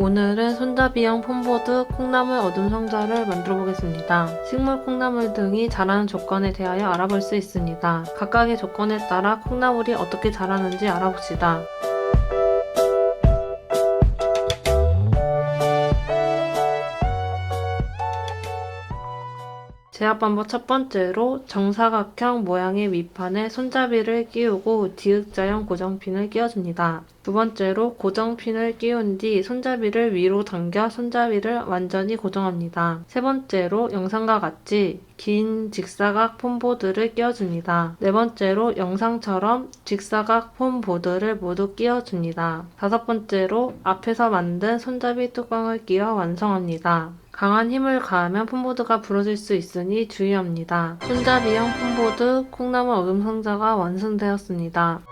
오늘은 손잡이형 폼보드 콩나물 어둠 상자를 만들어 보겠습니다. 식물 콩나물 등이 자라는 조건에 대하여 알아볼 수 있습니다. 각각의 조건에 따라 콩나물이 어떻게 자라는지 알아봅시다. 제압 방법 첫 번째로 정사각형 모양의 밑판에 손잡이를 끼우고 디귿자형 고정핀을 끼워줍니다. 두 번째로 고정핀을 끼운 뒤 손잡이를 위로 당겨 손잡이를 완전히 고정합니다. 세 번째로 영상과 같이 긴 직사각 폼보드를 끼워줍니다. 네 번째로 영상처럼 직사각 폼보드를 모두 끼워줍니다. 다섯 번째로 앞에서 만든 손잡이 뚜껑을 끼워 완성합니다. 강한 힘을 가하면 폼보드가 부러질 수 있으니 주의합니다. 손잡이형 폼보드 콩나물 얼음 상자가 완성되었습니다.